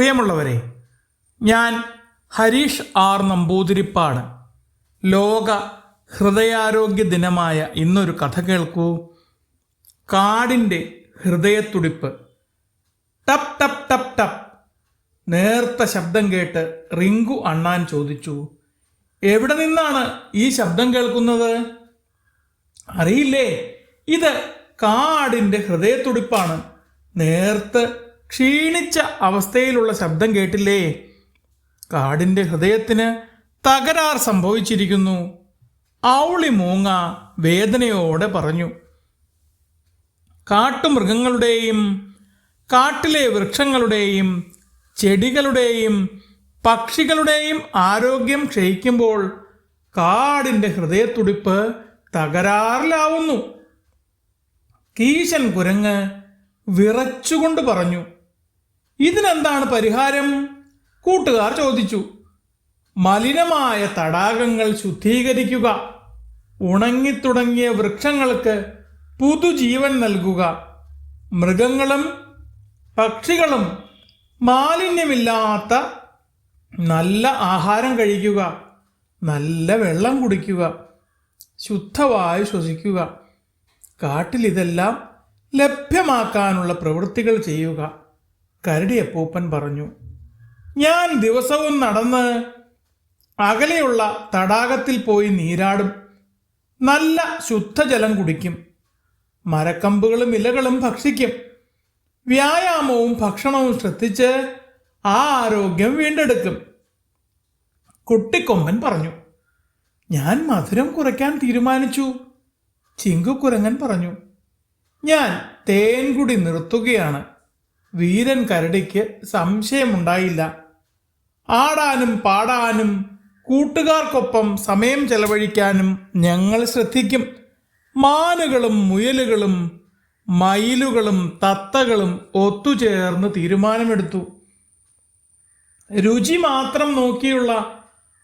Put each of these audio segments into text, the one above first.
പ്രിയമുള്ളവരെ ഞാൻ ഹരീഷ് ആർ നമ്പൂതിരിപ്പാട്. ലോക ഹൃദയാരോഗ്യ ദിനമായ ഇന്നൊരു കഥ കേൾക്കൂ. കാടിന്റെ ഹൃദയത്തുടിപ്പ്. ടപ് ടപ് ടപ് ടപ്. നേർത്ത ശബ്ദം കേട്ട് റിങ്കു അണ്ണാൻ ചോദിച്ചു എവിടെ നിന്നാണ് ഈ ശബ്ദം കേൾക്കുന്നത്? അറിയില്ലേ ഇത് കാടിന്റെ ഹൃദയത്തുടിപ്പാണ്. നേർത്ത് ക്ഷീണിച്ച അവസ്ഥയിലുള്ള ശബ്ദം കേട്ടില്ലേ? കാടിന്റെ ഹൃദയത്തിന് തകരാർ സംഭവിച്ചിരിക്കുന്നു. ഔളി മൂങ്ങ വേദനയോടെ പറഞ്ഞു കാട്ടുമൃഗങ്ങളുടെയും കാട്ടിലെ വൃക്ഷങ്ങളുടെയും ചെടികളുടെയും പക്ഷികളുടെയും ആരോഗ്യം ക്ഷയിക്കുമ്പോൾ കാടിന്റെ ഹൃദയത്തുടിപ്പ് തകരാറിലാവുന്നു. കീശൻ കുരങ്ങ് വിറച്ചുകൊണ്ട് പറഞ്ഞു ഇതിനെന്താണ് പരിഹാരം? കൂട്ടുകാർ ചോദിച്ചു. മലിനമായ തടാകങ്ങൾ ശുദ്ധീകരിക്കുക. ഉണങ്ങിത്തുടങ്ങിയ വൃക്ഷങ്ങൾക്ക് പുതുജീവൻ നൽകുക. മൃഗങ്ങളും പക്ഷികളും മാലിന്യമില്ലാത്ത നല്ല ആഹാരം കഴിക്കുക. നല്ല വെള്ളം കുടിക്കുക. ശുദ്ധവായു ശ്വസിക്കുക. കാട്ടിൽ ഇതെല്ലാം ലഭ്യമാക്കാനുള്ള പ്രവൃത്തികൾ ചെയ്യുക. കരടിയപ്പൂപ്പൻ പറഞ്ഞു ഞാൻ ദിവസവും നടന്ന് അകലെയുള്ള തടാകത്തിൽ പോയി നീരാടും. നല്ല ശുദ്ധജലം കുടിക്കും. മരക്കമ്പുകളും ഇലകളും ഭക്ഷിക്കും. വ്യായാമവും ഭക്ഷണവും ശ്രദ്ധിച്ച് ആ ആരോഗ്യം വീണ്ടെടുക്കും. കുട്ടിക്കൊമ്പൻ പറഞ്ഞു ഞാൻ മധുരം കുറയ്ക്കാൻ തീരുമാനിച്ചു. ചിങ്കുക്കുരങ്ങൻ പറഞ്ഞു ഞാൻ തേൻകുടി നിർത്തുകയാണ്. വീരൻ കരടിക്ക് സംശയമുണ്ടായില്ല. ആടാനും പാടാനും കൂട്ടുകാർക്കൊപ്പം സമയം ചെലവഴിക്കാനും ഞങ്ങൾ ശ്രദ്ധിക്കും. മാനുകളും മുയലുകളും മയിലുകളും തത്തകളും ഒത്തുചേർന്ന് തീരുമാനമെടുത്തു. രുചി മാത്രം നോക്കിയുള്ള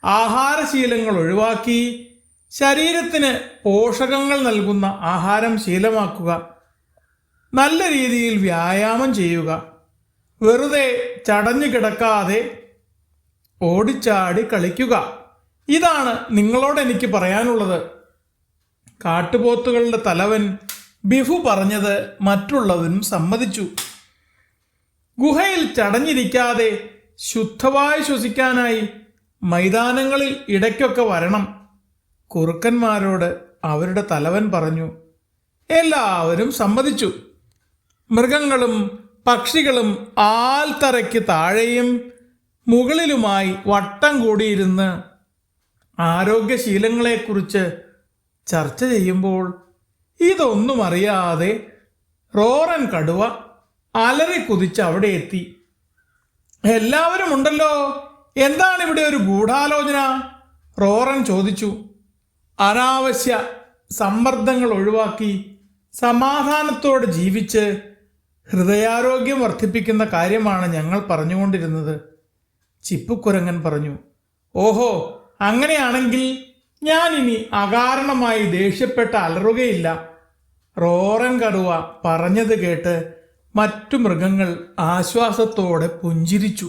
ആഹാരശീലങ്ങൾ ഒഴിവാക്കി ശരീരത്തിന് പോഷകങ്ങൾ നൽകുന്ന ആഹാരം ശീലമാക്കുക. നല്ല രീതിയിൽ വ്യായാമം ചെയ്യുക. വെറുതെ ചടഞ്ഞു കിടക്കാതെ ഓടിച്ചാടി കളിക്കുക. ഇതാണ് നിങ്ങളോട് എനിക്ക് പറയാനുള്ളത്. കാട്ടുപോത്തുകളുടെ തലവൻ ബിഹു പറഞ്ഞത് മറ്റുള്ളവരും സമ്മതിച്ചു. ഗുഹയിൽ ചടഞ്ഞിരിക്കാതെ ശുദ്ധമായി ശ്വസിക്കാനായി മൈതാനങ്ങളിൽ ഇടയ്ക്കൊക്കെ വരണം. കുറുക്കന്മാരോട് അവരുടെ തലവൻ പറഞ്ഞു. എല്ലാവരും സമ്മതിച്ചു. മൃഗങ്ങളും പക്ഷികളും ആൽത്തറയ്ക്ക് താഴെയും മുകളിലുമായി വട്ടം കൂടിയിരുന്ന് ആരോഗ്യശീലങ്ങളെക്കുറിച്ച് ചർച്ച ചെയ്യുമ്പോൾ ഇതൊന്നും അറിയാതെ റോറൻ കടുവ അലറി കുതിച്ച് അവിടെ എത്തി. എല്ലാവരും ഉണ്ടല്ലോ എന്താണ് ഇവിടെ ഒരു ഗൂഢാലോചന? റോറൻ ചോദിച്ചു. അനാവശ്യ സമ്മർദ്ദങ്ങൾ ഒഴിവാക്കി സമാധാനത്തോടെ ജീവിച്ച് ഹൃദയാരോഗ്യം വർദ്ധിപ്പിക്കുന്ന കാര്യമാണ് ഞങ്ങൾ പറഞ്ഞുകൊണ്ടിരുന്നത്. ചിപ്പുക്കുരങ്ങൻ പറഞ്ഞു ഓഹോ അങ്ങനെയാണെങ്കിൽ ഞാൻ ഇനി അകാരണമായി ദേഷ്യപ്പെട്ട് അലറുകയില്ല റോറൻ കടുവ പറഞ്ഞത് കേട്ട് മറ്റു മൃഗങ്ങൾ ആശ്വാസത്തോടെ പുഞ്ചിരിച്ചു.